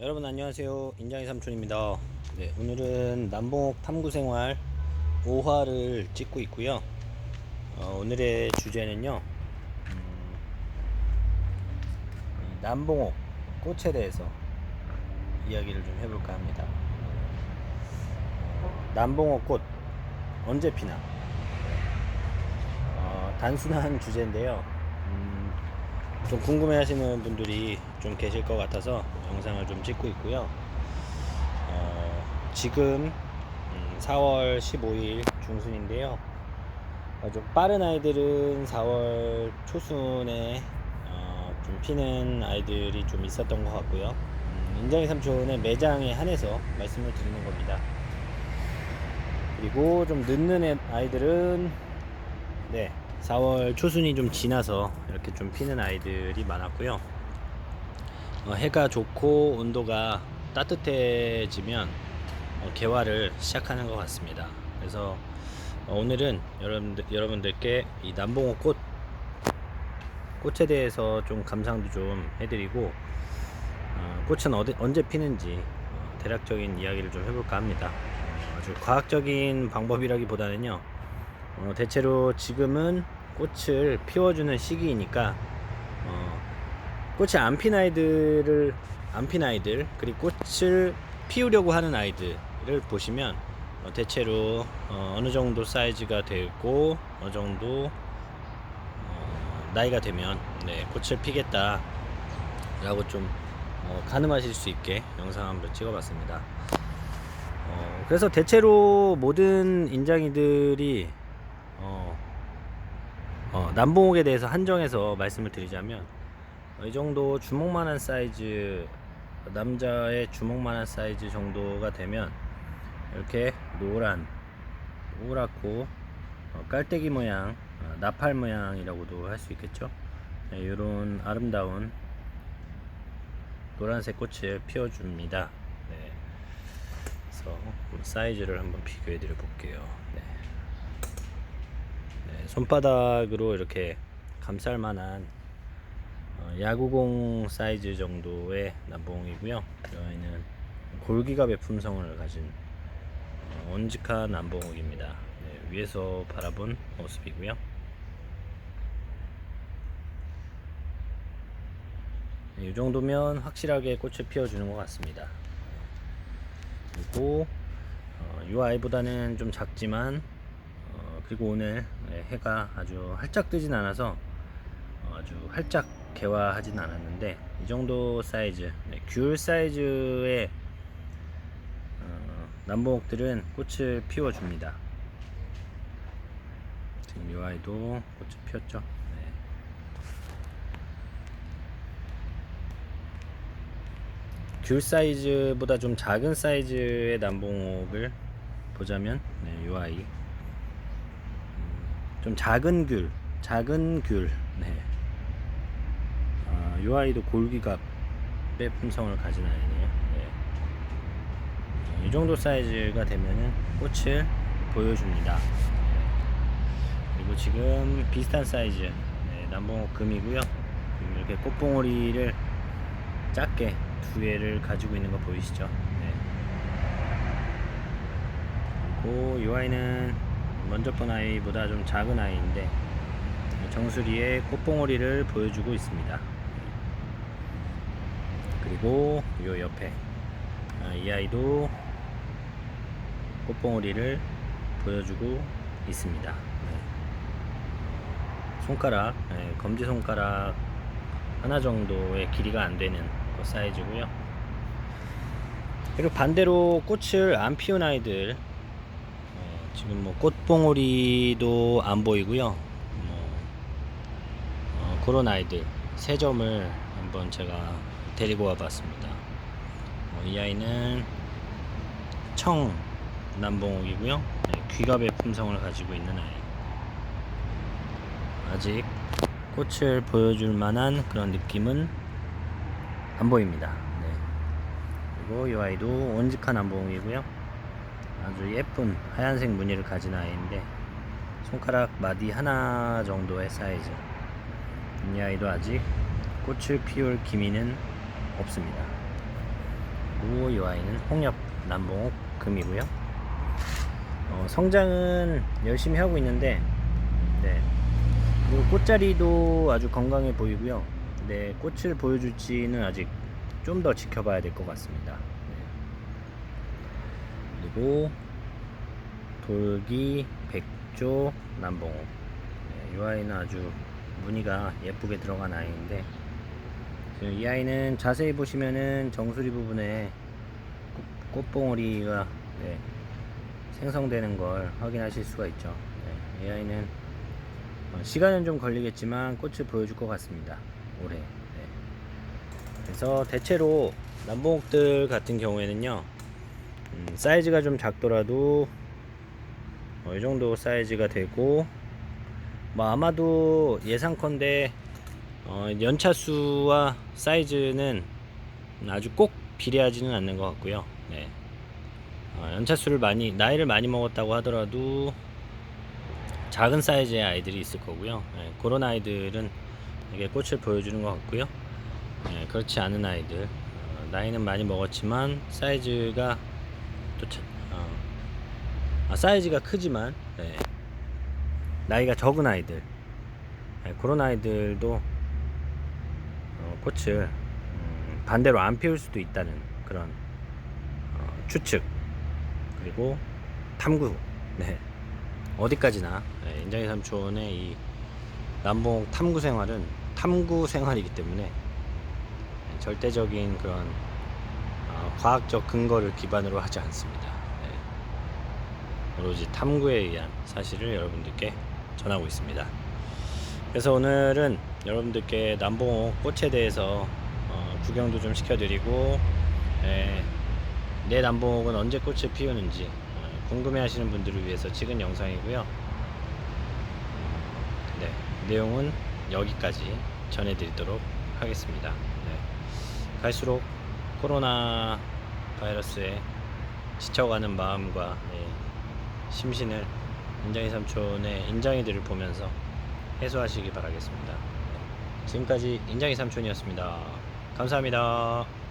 여러분 안녕하세요. 인장이 삼촌입니다. 네, 오늘은 남봉옥 탐구생활 5화를 찍고 있고요. 어, 오늘의 주제는요 음, 이 남봉옥 꽃에 대해서 이야기를 좀 해볼까 합니다. 어, 남봉옥 꽃 언제 피나? 어, 단순한 주제인데요. 음, 좀 궁금해 하시는 분들이 좀 계실 것 같아서 영상을 좀 찍고 있고요. 어, 지금 음, 4월 15일 중순인데요. 어, 좀 빠른 아이들은 4월 초순에 어, 좀 피는 아이들이 좀 있었던 것 같고요. 음, 인장이 삼촌의 매장에 한해서 말씀을 드리는 겁니다. 그리고 좀 늦는 애- 아이들은 네 4월 초순이 좀 지나서 이렇게 좀 피는 아이들이 많았고요. 어, 해가 좋고 온도가 따뜻해지면 어, 개화를 시작하는 것 같습니다. 그래서 어, 오늘은 여러분들, 여러분들께 이 남봉호 꽃 꽃에 대해서 좀 감상도 좀 해드리고 어, 꽃은 어디, 언제 피는지 어, 대략적인 이야기를 좀 해볼까 합니다. 어, 아주 과학적인 방법이라기보다는요. 어, 대체로 지금은 꽃을 피워주는 시기이니까 어, 꽃이 안 핀 아이들을 안 핀 아이들 그리고 꽃을 피우려고 하는 아이들을 보시면 어, 대체로 어, 느 정도 사이즈가 되고 어느 정도 어, 나이가 되면 네, 꽃을 피겠다 라고 좀 어, 가늠하실 수 있게 영상 한번 찍어봤습니다. 어, 그래서 대체로 모든 인장이들이 어, 어, 남봉옥에 대해서 한정해서 말씀을 드리자면 어, 이 정도 주먹만한 사이즈 남자의 주먹만한 사이즈 정도가 되면 이렇게 노란 노랗고 어, 깔때기 모양 어, 나팔 모양이라고도 할 수 있겠죠 이런 아름다운 노란색 꽃을 피워줍니다 네. 그래서 사이즈를 한번 비교해 드려 볼게요 네. 네, 손바닥으로 이렇게 감쌀 만한 어, 야구공 사이즈 정도의 남봉이고요. 여기는 골기갑의 품성을 가진 어, 원직한 남봉옥입니다. 네, 위에서 바라본 모습이고요. 네, 이 정도면 확실하게 꽃을 피워주는 것 같습니다. 그리고 어, 이 아이보다는 좀 작지만 어, 그리고 오늘 네, 해가 아주 활짝 뜨진 않아서 어, 아주 활짝 개화하진 않았는데 이 정도 사이즈 네, 귤 사이즈의 어, 남봉옥들은 꽃을 피워줍니다. 지금 이 아이도 꽃을 피웠죠? 네. 귤 사이즈보다 좀 작은 사이즈의 남봉옥을 보자면 네, 이 아이 좀 작은 귤, 작은 귤. 네. 아, 이 아이도 골기갑의 품성을 가진 아이네요. 네. 이 정도 사이즈가 되면은 꽃을 보여줍니다. 네. 그리고 지금 비슷한 사이즈, 네, 남봉옥 금이고요. 지금 이렇게 꽃봉오리를 작게 두 개를 가지고 있는 거 보이시죠? 네. 그리고 이 아이는 먼저 본 아이보다 좀 작은 아이인데 정수리에 꽃봉오리를 보여주고 있습니다. 그리고 요 옆에 아, 이 아이도 꽃봉오리를 보여주고 있습니다. 네. 손가락, 네, 검지 손가락 하나 정도의 길이가 안 되는 그 사이즈고요. 그리고 반대로 꽃을 안 피운 아이들 어, 지금 뭐 꽃봉오리도 안 보이고요. 뭐 어, 그런 아이들 세 점을 한번 제가 데리고 와봤습니다. 어, 이 아이는 청 남봉옥이고요. 네, 귀갑의 품성을 가지고 있는 아이. 아직 꽃을 보여줄 만한 그런 느낌은 안 보입니다. 네. 그리고 이 아이도 원직한 남봉옥이고요. 아주 예쁜 하얀색 무늬를 가진 아이인데 손가락 마디 하나 정도의 사이즈 이 아이도 아직 꽃을 피울 기미는 없습니다 그리고 이 아이는 홍엽 남봉옥 금이고요. 어, 성장은 열심히 하고 있는데, 네. 그리고 꽃자리도 아주 건강해 보이고요. 네, 꽃을 보여줄지는 아직 좀 더 지켜봐야 될 것 같습니다. 네. 그리고 돌기 백조 남봉옥. 네, 이 아이는 아주 무늬가 예쁘게 들어간 아이인데 이 아이는 자세히 보시면은 정수리 부분에 꽃- 꽃봉오리가 네, 생성되는 걸 확인하실 수가 있죠. 네, 이 아이는 어, 시간은 좀 걸리겠지만 꽃을 보여줄 것 같습니다. 올해. 네. 그래서 대체로 남봉옥들 같은 경우에는요, 음, 사이즈가 좀 작더라도 어, 이 정도 사이즈가 되고, 뭐 아마도 예상컨대 어, 연차 수와 사이즈는 아주 꼭 비례하지는 않는 것 같고요. 네. 어, 연차 수를 많이 나이를 많이 먹었다고 하더라도 작은 사이즈의 아이들이 있을 거고요. 네, 그런 아이들은 이게 꽃을 보여주는 것 같고요. 네, 그렇지 않은 아이들 어, 나이는 많이 먹었지만 사이즈가 또 차- 어, 아, 사이즈가 크지만 네, 나이가 적은 아이들. 네, 그런 아이들도 어, 꽃을 음, 반대로 안 피울 수도 있다는 그런 어, 추측. 그리고 탐구. 네. 어디까지나 네, 인장의 삼촌의 이 남봉 탐구 생활은 탐구 생활이기 때문에 네, 절대적인 그런 어, 과학적 근거를 기반으로 하지 않습니다. 네. 오로지 탐구에 의한 사실을 여러분들께 전하고 있습니다. 그래서 오늘은 여러분들께 남봉 꽃에 대해서 어, 구경도 좀 시켜드리고 에, 내 남봉은 언제 꽃을 피우는지 어, 궁금해하시는 분들을 위해서 찍은 영상이고요. 네, 내용은 여기까지 전해드리도록 하겠습니다. 네, 갈수록 코로나 바이러스에 지쳐가는 마음과 네, 심신을 인장이 삼촌의 인장이들을 보면서 해소하시기 바라겠습니다. 네, 지금까지 인장이 삼촌이었습니다. 감사합니다.